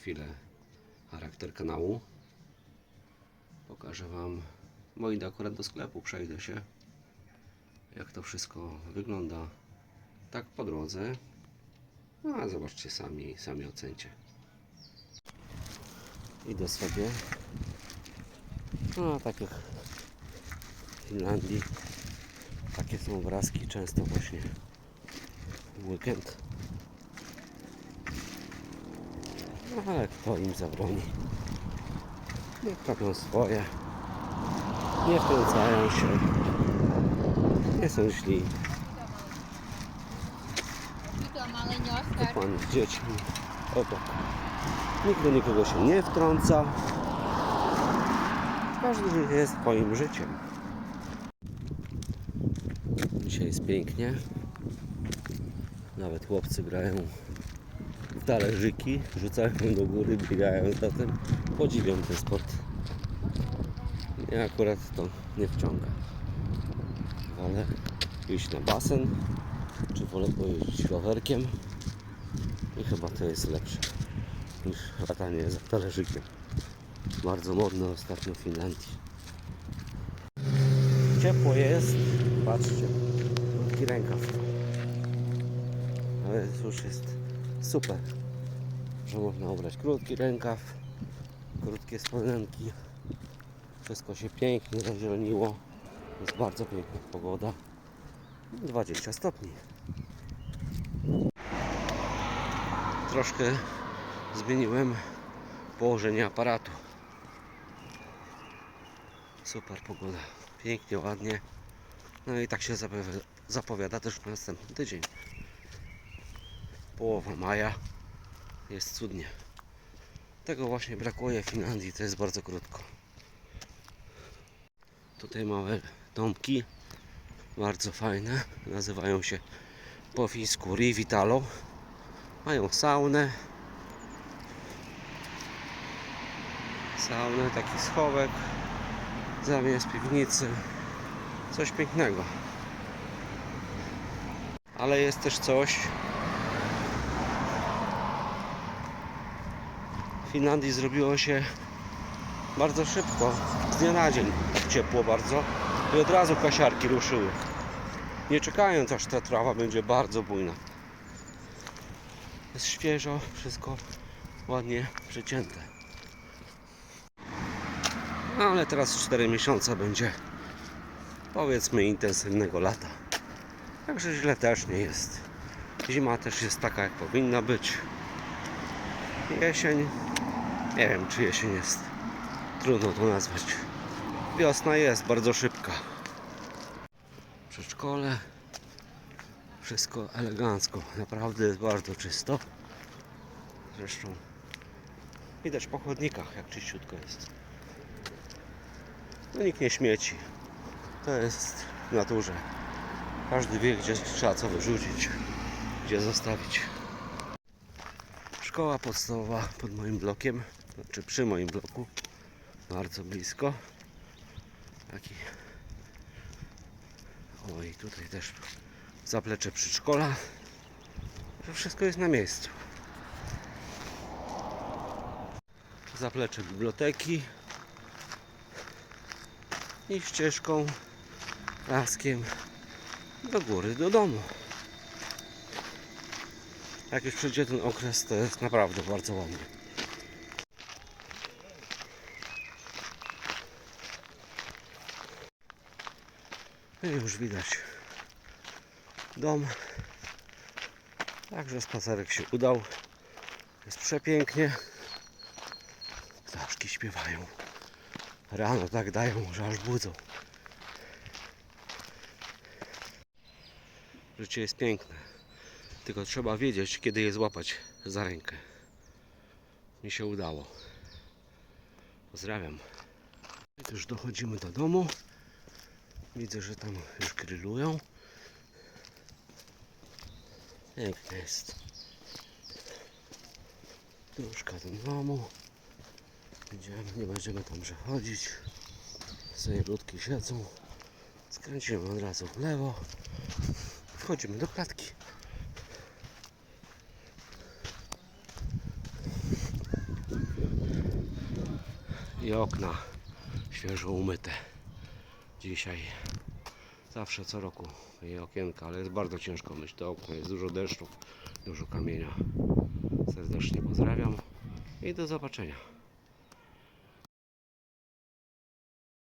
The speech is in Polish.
chwilę charakter kanału. Pokażę Wam, bo idę akurat do sklepu, przejdę się, jak to wszystko wygląda tak po drodze. No, a zobaczcie sami, sami ocencie. Idę sobie. No, tak jak w Finlandii. Takie są obrazki często właśnie w weekend. No ale kto im zabroni? Niech robią swoje. Nie wkręcają się. Nie są źli. Dokładnie z dziećmi. Obok. Nikt do nikogo się nie wtrąca. Każdy jest swoim życiem. Dzisiaj jest pięknie. Nawet chłopcy grają talerzyki, rzucają do góry, biegają za tym. Podziwiam ten sport. Mnie akurat to nie wciąga. Wolę iść na basen, czy wolę pojeździć rowerkiem. I chyba to jest lepsze niż latanie za talerzykiem. Bardzo modne ostatnio w Finlandii. Ciepło jest. Patrzcie. Krótki rękaw. Ale już jest super, że można ubrać krótki rękaw, krótkie spodenki. Wszystko się pięknie zazieleniło. Jest bardzo piękna pogoda. 20 stopni. troszkę zmieniłem położenie aparatu. Super pogoda, pięknie, ładnie. No i tak się zapowiada, też na następny tydzień. Połowa maja jest cudnie. Tego właśnie brakuje w Finlandii, to jest bardzo krótko. Tutaj małe domki, bardzo fajne, nazywają się po fińsku Rivitalo. Mają saunę. Saunę, taki schowek. Zamiast piwnicy. Coś pięknego. Ale jest też coś. Finlandii zrobiło się bardzo szybko. Z dnia na dzień. Ciepło bardzo. I od razu kasiarki ruszyły. Nie czekając aż ta trawa będzie bardzo bujna. Jest świeżo, wszystko ładnie przycięte. No ale teraz 4 miesiące będzie powiedzmy intensywnego lata. Także źle też nie jest. Zima też jest taka jak powinna być. Jesień, nie wiem czy jesień jest. Trudno to nazwać. Wiosna jest bardzo szybka. Przedszkole wszystko elegancko, naprawdę jest bardzo czysto. Zresztą widać po chodnikach, jak czyściutko jest. No nikt nie śmieci. To jest w naturze. Każdy wie, gdzie trzeba co wyrzucić, gdzie zostawić. Szkoła podstawowa pod moim blokiem, znaczy przy moim bloku, bardzo blisko. Taki. Oj, tutaj też zaplecze przedszkola, że wszystko jest na miejscu. Zaplecze biblioteki i ścieżką, laskiem do góry, do domu. Jak już przyjdzie ten okres, to jest naprawdę bardzo ładnie. I już widać dom. Także spacerek się udał. Jest przepięknie. Ptaszki śpiewają. Rano tak dają, że aż budzą. Życie jest piękne. Tylko trzeba wiedzieć, kiedy je złapać za rękę. Mi się udało. Pozdrawiam. Już dochodzimy do domu. Widzę, że tam już grillują. Pięknie jest. Troszkę do domu. Idziemy, nie będziemy tam przechodzić. Sobie ludki siedzą. Skręcimy od razu w lewo. Wchodzimy do klatki. I okna świeżo umyte. Dzisiaj zawsze co roku jej okienka, ale jest bardzo ciężko myć to okno, jest dużo deszczu, dużo kamienia. Serdecznie pozdrawiam i do zobaczenia.